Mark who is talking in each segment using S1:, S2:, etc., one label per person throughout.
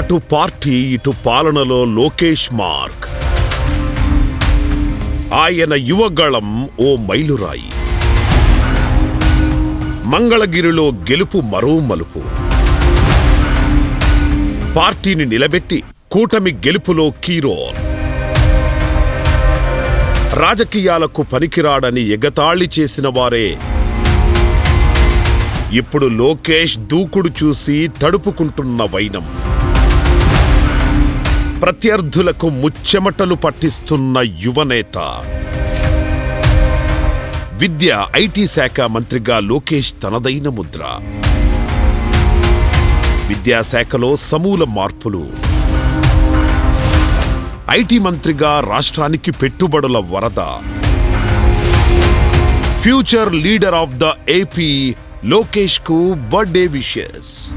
S1: అటు పార్టీ ఇటు పాలనలో లోకేష్ మార్క్. ఆయన యువగళం ఓ మైలురాయి. మంగళగిరిలో గెలుపు మరో మలుపు. పార్టీని నిలబెట్టి కూటమి గెలుపులో కీరోల్. రాజకీయాలకు పనికిరాడని ఎగతాళి చేసిన వారే. ఇప్పుడు లోకేష్ దూకుడు చూసి తడుపుకుంటున్న వైనం. ప్రత్యర్థులకు ముచ్చెమటలు పట్టిస్తున్న యువనేత. విద్య ఐటీ శాఖ మంత్రిగా లోకేష్ తనదైన ముద్ర. విద్యాశాఖలో సమూల మార్పులు. ఐటీ మంత్రిగా రాష్ట్రానికి పెట్టుబడుల వరద. Future leader of the AP లోకేష్కు birthday wishes.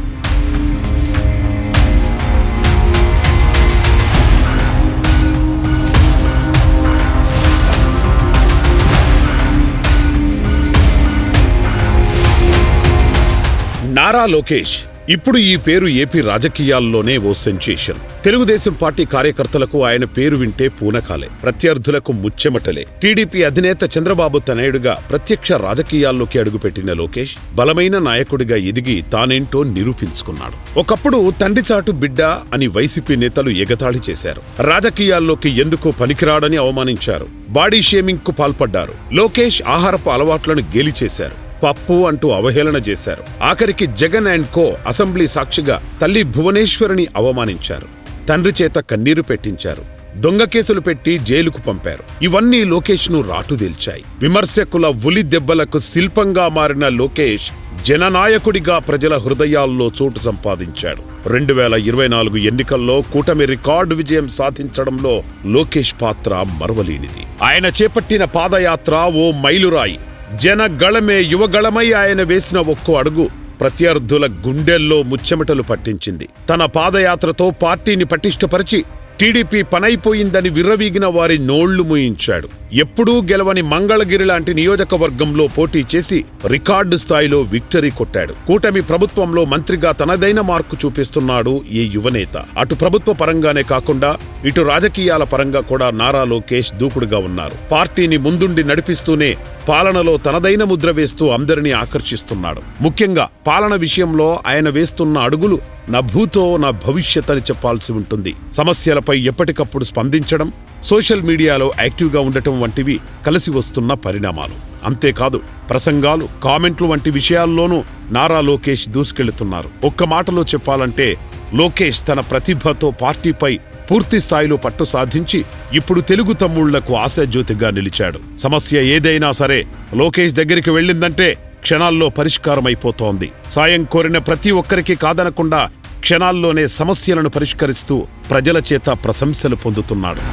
S1: Nara Lokesh. ఇప్పుడు ఈ పేరు ఏపీ రాజకీయాల్లోనే ఓ సెన్సేషన్. తెలుగుదేశం పార్టీ కార్యకర్తలకు ఆయన పేరు వింటే పూనకాలే. ప్రత్యర్థులకు ముచ్చెమటలే. టీడీపీ అధినేత చంద్రబాబు తనయుడుగా ప్రత్యక్ష రాజకీయాల్లోకి అడుగుపెట్టిన లోకేష్ బలమైన నాయకుడిగా ఎదిగి తానేంటో నిరూపించుకున్నాడు. ఒకప్పుడు తండ్రి చాటు బిడ్డ అని వైసీపీ నేతలు ఎగతాళి చేశారు. రాజకీయాల్లోకి ఎందుకు పనికిరాడని అవమానించారు. బాడీ షేమింగ్కు పాల్పడ్డారు. లోకేష్ ఆహారపు అలవాట్లను గేలి చేశారు పప్పు అంటూ అవహేళన చేశారు. ఆఖరికి జగన్ అండ్ కో అసెంబ్లీ సాక్షిగా తల్లి భువనేశ్వరిని అవమానించారు. తండ్రి చేత కన్నీరు పెట్టించారు. దొంగ కేసులు పెట్టి జైలుకు పంపారు. ఇవన్నీ లోకేష్ను రాటుదేల్చాయి. విమర్శకుల ఉలి దెబ్బలకు శిల్పంగా మారిన లోకేష్ జననాయకుడిగా ప్రజల హృదయాల్లో చోటు సంపాదించాడు. రెండు వేల ఇరవై నాలుగు ఎన్నికల్లో కూటమి రికార్డు విజయం సాధించడంలో లోకేష్ పాత్ర మరవలేనిది. ఆయన చేపట్టిన పాదయాత్ర ఓ మైలురాయి. జనగళమే యువగళమై ఆయన వేసిన ఒక్కో అడుగు ప్రత్యర్థుల గుండెల్లో ముచ్చెమటలు పట్టించింది. తన పాదయాత్రతో పార్టీని పటిష్టపరిచి టీడీపీ పనైపోయిందని విర్రవీగిన వారి నోళ్ళు ముయించాడు. ఎప్పుడూ గెలవని మంగళగిరి లాంటి నియోజకవర్గంలో పోటీ చేసి రికార్డు స్థాయిలో విక్టరీ కొట్టాడు. కూటమి ప్రభుత్వంలో మంత్రిగా తనదైన మార్కు చూపిస్తున్నాడు ఈ యువనేత అటు ప్రభుత్వ పరంగానే కాకుండా ఇటు రాజకీయాల పరంగా కూడా నారా లోకేష్ దూకుడుగా ఉన్నారు. పార్టీని ముందుండి నడిపిస్తూనే పాలనలో తనదైన ముద్ర వేస్తూ అందరినీ ఆకర్షిస్తున్నాడు. ముఖ్యంగా పాలన విషయంలో ఆయన వేస్తున్న అడుగులు నా భూతో నా భవిష్యత్ అని చెప్పాల్సి ఉంటుంది. సమస్యలపై ఎప్పటికప్పుడు స్పందించడం సోషల్ మీడియాలో యాక్టివ్గా ఉండటం వంటివి కలిసి వస్తున్న పరిణామాలు. అంతేకాదు ప్రసంగాలు కామెంట్లు వంటి విషయాల్లోనూ నారా లోకేష్ దూసుకెళ్తున్నారు. ఒక్క మాటలో చెప్పాలంటే లోకేష్ తన ప్రతిభతో పార్టీపై పూర్తి స్థాయిలో పట్టు సాధించి ఇప్పుడు తెలుగు తమ్ముళ్ళకు ఆశాజ్యోతిగా నిలిచాడు. సమస్య ఏదైనా సరే లోకేష్ దగ్గరికి వెళ్ళిందంటే క్షణాల్లో పరిష్కారమైపోతోంది. సాయం కోరిన ప్రతి ఒక్కరికి కాదనకుండా క్షణాల్లోనే సమస్యలను పరిష్కరిస్తూ ప్రజల చేత ప్రశంసలు పొందుతున్నాడు.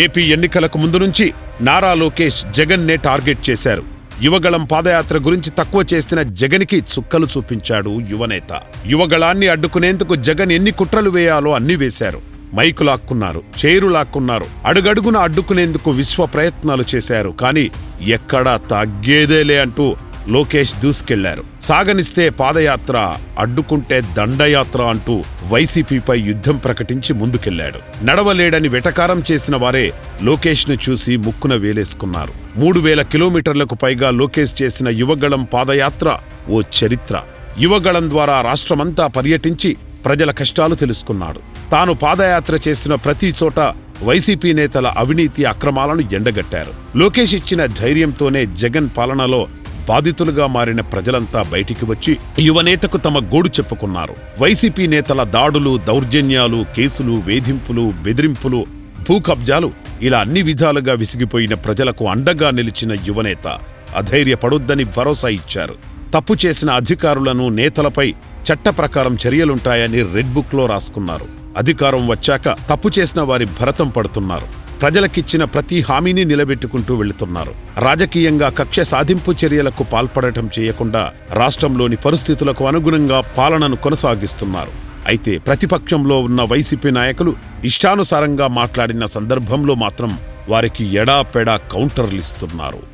S1: ఏపీ ఎన్నికలకు ముందు నుంచి నారా లోకేష్ జగన్నే టార్గెట్ చేశారు. యువగళం పాదయాత్ర గురించి తక్కువ చేసిన జగన్కి చుక్కలు చూపించాడు యువనేత. యువగళాన్ని అడ్డుకునేందుకు జగన్ ఎన్ని కుట్రలు వేయాలో అన్ని వేశారు. మైకు లాక్కున్నారు చేరు లాక్కున్నారు అడుగడుగున అడ్డుకునేందుకు విశ్వ ప్రయత్నాలు చేశారు. కానీ ఎక్కడా తగ్గేదేలే అంటూ లోకేష్ దూసుకెళ్ళారు. సాగనిస్తే పాదయాత్ర అడ్డుకుంటే దండయాత్ర అంటూ వైసీపీపై యుద్ధం ప్రకటించి ముందుకెళ్ళాడు. నడవలేడని వెటకారం చేసిన వారే లోకేష్ను చూసి ముక్కున వేలేసుకున్నారు. మూడు వేల కిలోమీటర్లకు పైగా లోకేష్ చేసిన యువగళం పాదయాత్ర ఓ చరిత్ర. యువగళం ద్వారా రాష్ట్రమంతా పర్యటించి ప్రజల కష్టాలు తెలుసుకున్నాడు. తాను పాదయాత్ర చేసిన ప్రతి చోట వైసీపీ నేతల అవినీతి అక్రమాలను ఎండగట్టారు. లోకేష్ ఇచ్చిన ధైర్యంతోనే జగన్ పాలనలో బాధితులుగా మారిన ప్రజలంతా బయటికి వచ్చి యువనేతకు తమ గోడు చెప్పుకున్నారు. వైసీపీ నేతల దాడులు దౌర్జన్యాలు కేసులు వేధింపులు బెదిరింపులు భూకబ్జాలు ఇలా అన్ని విధాలుగా విసిగిపోయిన ప్రజలకు అండగా నిలిచిన యువనేత అధైర్యపడొద్దని భరోసా ఇచ్చారు. తప్పు చేసిన అధికారులను నేతలపై చట్ట ప్రకారం చర్యలుంటాయని రెడ్ బుక్లో రాసుకున్నారు. అధికారం వచ్చాక తప్పు చేసిన వారి భరతం పడుతున్నారు. ప్రజలకిచ్చిన ప్రతి హామీని నిలబెట్టుకుంటూ వెళుతున్నారు. రాజకీయంగా కక్ష సాధింపు చర్యలకు పాల్పడటం చేయకుండా రాష్ట్రంలోని పరిస్థితులకు అనుగుణంగా పాలనను కొనసాగిస్తున్నారు. అయితే ప్రతిపక్షంలో ఉన్న వైసీపీ నాయకులు ఇష్టానుసారంగా మాట్లాడిన సందర్భంలో మాత్రం వారికి ఎడాపెడా కౌంటర్లిస్తున్నారు.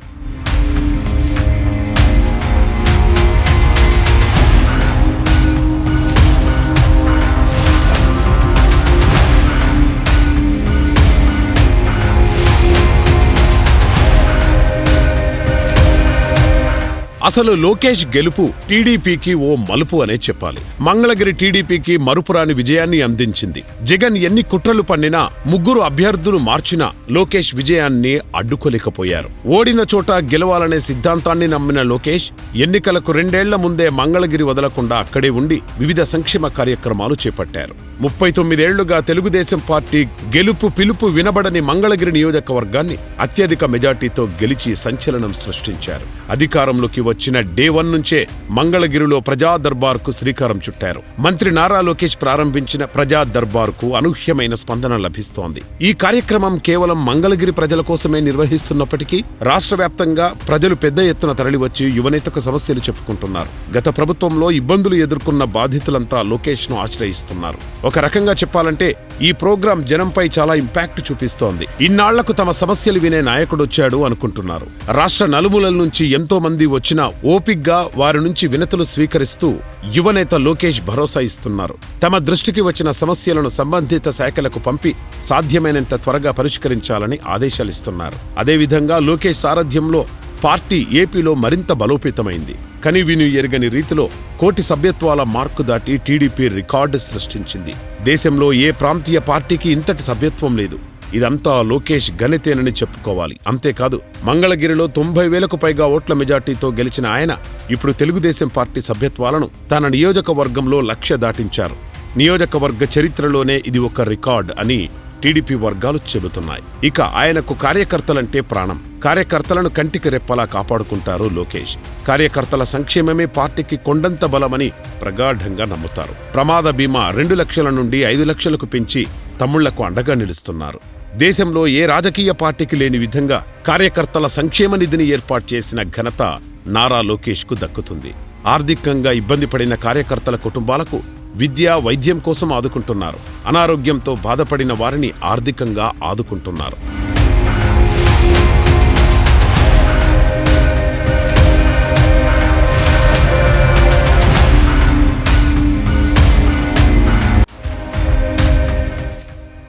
S1: అసలు లోకేష్ గెలుపు టీడీపీకి ఓ మలుపు అనే చెప్పాలి. మంగళగిరి టీడీపీకి మరుపురాని విజయాన్ని అందించింది. జగన్ ఎన్ని కుట్రలు పన్నినా ముగ్గురు అభ్యర్థులు మార్చినా లోకేష్ విజయాన్ని అడ్డుకోలేకపోయారు. ఓడిన చోట గెలవాలనే సిద్ధాంతాన్ని నమ్మిన లోకేష్ ఎన్నికలకు రెండేళ్ళ ముందే మంగళగిరి వదలకుండా అక్కడే ఉండి వివిధ సంక్షేమ కార్యక్రమాలు చేపట్టారు. ముప్పై తొమ్మిదేళ్ళుగా తెలుగుదేశం పార్టీ గెలుపు పిలుపు వినబడని మంగళగిరి నియోజకవర్గాన్ని అత్యధిక మెజార్టీతో గెలిచి సంచలనం సృష్టించారు. అధికారంలోకి వచ్చిన డే వన్ నుంచే మంగళగిరిలో ప్రజా దర్బార్కు శ్రీకారం చుట్టారు. మంత్రి నారా లోకేష్ ప్రారంభించిన ప్రజా దర్బార్కు అనూహ్యమైన స్పందన లభిస్తోంది. ఈ కార్యక్రమం కేవలం మంగళగిరి ప్రజల కోసమే నిర్వహిస్తున్నప్పటికీ రాష్ట్ర వ్యాప్తంగా ప్రజలు పెద్ద ఎత్తున తరలివచ్చి యువనేతకు సమస్యలు చెప్పుకుంటున్నారు. గత ప్రభుత్వంలో ఇబ్బందులు ఎదుర్కొన్న బాధితులంతా లోకేష్ను ఆశ్రయిస్తున్నారు. ఒక రకంగా చెప్పాలంటే ఈ ప్రోగ్రాం జనంపై చాలా ఇంపాక్ట్ చూపిస్తోంది. ఇన్నాళ్ళకు తమ సమస్యలు వినే నాయకుడొచ్చాడు అనుకుంటున్నారు. రాష్ట్ర నలుమూలల నుంచి ఎంతో మంది వచ్చినా ఓపిగ్గా వారి నుంచి వినతులు స్వీకరిస్తూ యువనేత లోకేష్ భరోసా ఇస్తున్నారు. తమ దృష్టికి వచ్చిన సమస్యలను సంబంధిత శాఖలకు పంపి సాధ్యమైనంత త్వరగా పరిష్కరించాలని ఆదేశాలిస్తున్నారు అదేవిధంగా లోకేష్ సారథ్యంలో పార్టీ ఏపీలో మరింత బలోపేతమైంది. కని విని ఎరగని రీతిలో కోటి సభ్యత్వాల మార్కు దాటి టీడీపీ రికార్డు సృష్టించింది. దేశంలో ఏ ప్రాంతీయ పార్టీకి ఇంతటి సభ్యత్వం లేదు. ఇదంతా లోకేష్ గణితేనని చెప్పుకోవాలి. అంతేకాదు మంగళగిరిలో తొంభై వేలకు పైగా ఓట్ల మెజార్టీతో గెలిచిన ఆయన ఇప్పుడు తెలుగుదేశం పార్టీ సభ్యత్వాలను తన నియోజకవర్గంలో లక్ష్య దాటించారు. నియోజకవర్గ చరిత్రలోనే ఇది ఒక రికార్డ్ అని టీడీపీ వర్గాలు చెబుతున్నాయి. ఇక ఆయనకు కార్యకర్తలంటే ప్రాణం. కార్యకర్తలను కంటికి రెప్పలా కాపాడుకుంటారు లోకేష్. కార్యకర్తల సంక్షేమమే పార్టీకి కొండంత బలమని ప్రగాఢంగా నమ్ముతారు. ప్రమాద బీమా రెండు లక్షల నుండి ఐదు లక్షలకు పెంచి తమ్ముళ్ళకు అండగా నిలుస్తున్నారు. దేశంలో ఏ రాజకీయ పార్టీకి లేని విధంగా కార్యకర్తల సంక్షేమ నిధిని ఏర్పాటు చేసిన ఘనత నారా లోకేష్కు దక్కుతుంది. ఆర్థికంగా ఇబ్బంది పడిన కార్యకర్తల కుటుంబాలకు విద్య వైద్యం కోసం ఆదుకుంటున్నారు. అనారోగ్యంతో బాధపడిన వారిని ఆర్థికంగా ఆదుకుంటున్నారు.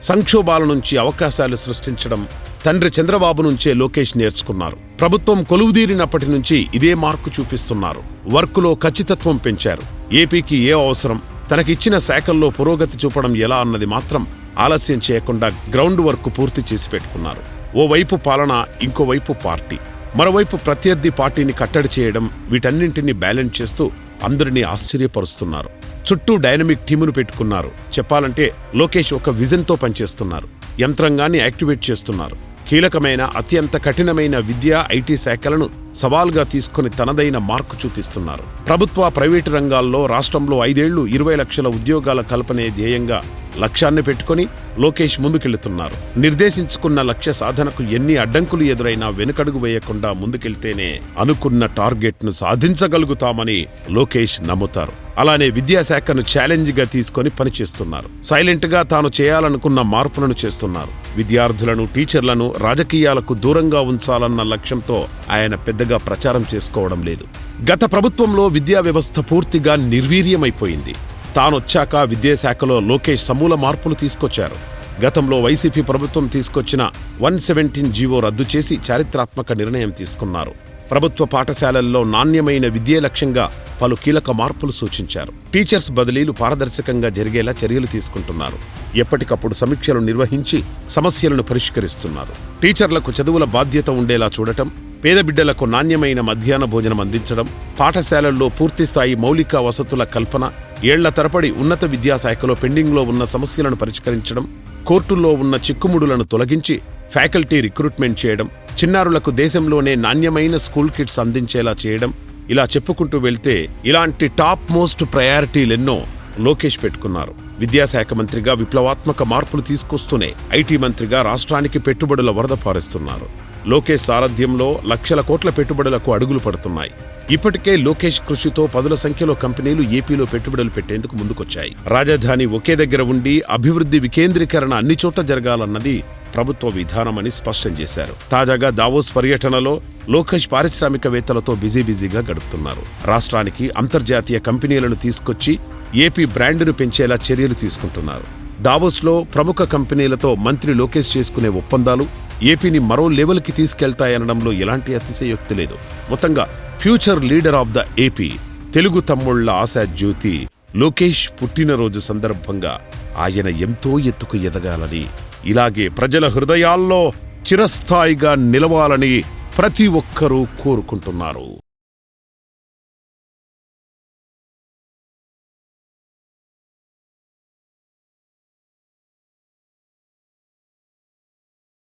S1: సంక్షోభాల నుంచి అవకాశాలు సృష్టించడం తండ్రి చంద్రబాబు నుంచే లోకేష్ నేర్చుకున్నారు. ప్రభుత్వం కొలువుదీరినప్పటి నుంచి ఇదే మార్కు చూపిస్తున్నారు. వర్కులో ఖచ్చితత్వం పెంచారు. ఏపీకి ఏ అవసరం? తనకిచ్చిన శాఖల్లో పురోగతి చూపడం ఎలా అన్నది మాత్రం ఆలస్యం చేయకుండా గ్రౌండ్ వర్క్ పూర్తి చేసి పెట్టుకున్నారు. ఓవైపు పాలన ఇంకోవైపు పార్టీ. మరోవైపు ప్రత్యర్థి పార్టీని కట్టడి చేయడం వీటన్నింటినీ బ్యాలెన్స్ చేస్తూ అందరినీ ఆశ్చర్యపరుస్తున్నారు. చుట్టూ డైనమిక్ టీమును పెట్టుకున్నారు. చెప్పాలంటే లోకేష్ ఒక విజన్తో పనిచేస్తున్నారు. యంత్రాంగాన్ని యాక్టివేట్ చేస్తున్నారు. కీలకమైన అత్యంత కఠినమైన విద్య ఐటీ శాఖలను సవాల్గా తీసుకుని తనదైన మార్కు చూపిస్తున్నారు. ప్రభుత్వ ప్రైవేటు రంగాల్లో రాష్ట్రంలో ఐదేళ్ళు ఇరవై లక్షల ఉద్యోగాల కల్పనే ధ్యేయంగా లక్ష్యాన్ని పెట్టుకుని లోకేష్ ముందుకెళ్తున్నారు. నిర్దేశించుకున్న లక్ష్య సాధనకు ఎన్ని అడ్డంకులు ఎదురైనా వెనుకడుగు వేయకుండా ముందుకెళ్తేనే అనుకున్న టార్గెట్ను సాధించగలుగుతామని లోకేష్ నమ్ముతారు. అలానే విద్యాశాఖను ఛాలెంజ్గా తీసుకొని పనిచేస్తున్నారు. సైలెంట్గా తాను చేయాలనుకున్న మార్పులను చేస్తున్నారు. విద్యార్థులను టీచర్లను రాజకీయాలకు దూరంగా ఉంచాలన్న లక్ష్యంతో ఆయన పెద్దగా ప్రచారం చేసుకోవడం లేదు. గత ప్రభుత్వంలో విద్యా వ్యవస్థ పూర్తిగా నిర్వీర్యమైపోయింది. తానొచ్చాక విద్యాశాఖలో లోకేష్ సమూల మార్పులు తీసుకొచ్చారు. గతంలో వైసీపీ ప్రభుత్వం తీసుకొచ్చిన వన్ సెవెంటీన్ జీవో రద్దు చేసి చారిత్రాత్మక నిర్ణయం తీసుకున్నారు. ప్రభుత్వ పాఠశాలల్లో నాణ్యమైన విద్యే లక్ష్యంగా పలు కీలక మార్పులు సూచించారు. టీచర్స్ బదిలీలు పారదర్శకంగా జరిగేలా చర్యలు తీసుకుంటున్నారు. ఎప్పటికప్పుడు సమీక్షలు నిర్వహించి సమస్యలను పరిష్కరిస్తున్నారు. టీచర్లకు చదువుల బాధ్యత ఉండేలా చూడటం పేద బిడ్డలకు నాణ్యమైన మధ్యాహ్న భోజనం అందించడం పాఠశాలల్లో పూర్తిస్థాయి మౌలిక వసతుల కల్పన ఏళ్ళ తరపడి ఉన్నత విద్యాశాఖలో పెండింగ్లో ఉన్న సమస్యలను పరిష్కరించడం కోర్టుల్లో ఉన్న చిక్కుముడులను తొలగించి ఫ్యాకల్టీ రిక్రూట్మెంట్ చేయడం చిన్నారులకు దేశంలోనే నాణ్యమైన స్కూల్ కిట్స్ అందించేలా చేయడం ఇలా చెప్పుకుంటూ వెళ్తే ఇలాంటి టాప్ మోస్ట్ ప్రయారిటీలెన్నో లోకేష్ పెట్టుకున్నారు. విద్యాశాఖ మంత్రిగా విప్లవాత్మక మార్పులు తీసుకొస్తూనే ఐటీ మంత్రిగా రాష్ట్రానికి పెట్టుబడుల వరద పారిస్తున్నారు. లోకేష్ సారథ్యంలో లక్షల కోట్ల పెట్టుబడులకు అడుగులు పడుతున్నాయి. ఇప్పటికే లోకేష్ కృషితో పదుల సంఖ్యలో కంపెనీలు ఏపీలో పెట్టుబడులు పెట్టేందుకు ముందుకొచ్చాయి. రాజధాని ఒకే దగ్గర ఉండి అభివృద్ధి వికేంద్రీకరణ అన్ని చోట్ల జరగాలన్నది ప్రభుత్వ విధానమని స్పష్టం చేశారు. తాజాగా దావోస్ పర్యటనలో లోకేష్ పారిశ్రామికవేత్తలతో బిజీ బిజీగా గడుపుతున్నారు. రాష్ట్రానికి అంతర్జాతీయ కంపెనీలను తీసుకొచ్చి ఏపీ బ్రాండ్ను పెంచేలా చర్యలు తీసుకుంటున్నారు. దావోస్లో ప్రముఖ కంపెనీలతో మంత్రి లోకేష్ చేసుకునే ఒప్పందాలు ఏపీని మరో లెవెల్కి తీసుకెళ్తాయనడంలో ఎలాంటి అతిశయోక్తి లేదు. మొత్తంగా future leader of the AP Telugu తమ్ముళ్ళ ఆశా జ్యోతి లోకేష్ పుట్టినరోజు సందర్భంగా ఆయన ఎంతో ఎత్తుకు ఎదగాలని ఇలాగే ప్రజల హృదయాల్లో చిరస్థాయిగా నిలవాలని ప్రతి ఒక్కరూ కోరుకుంటున్నారు.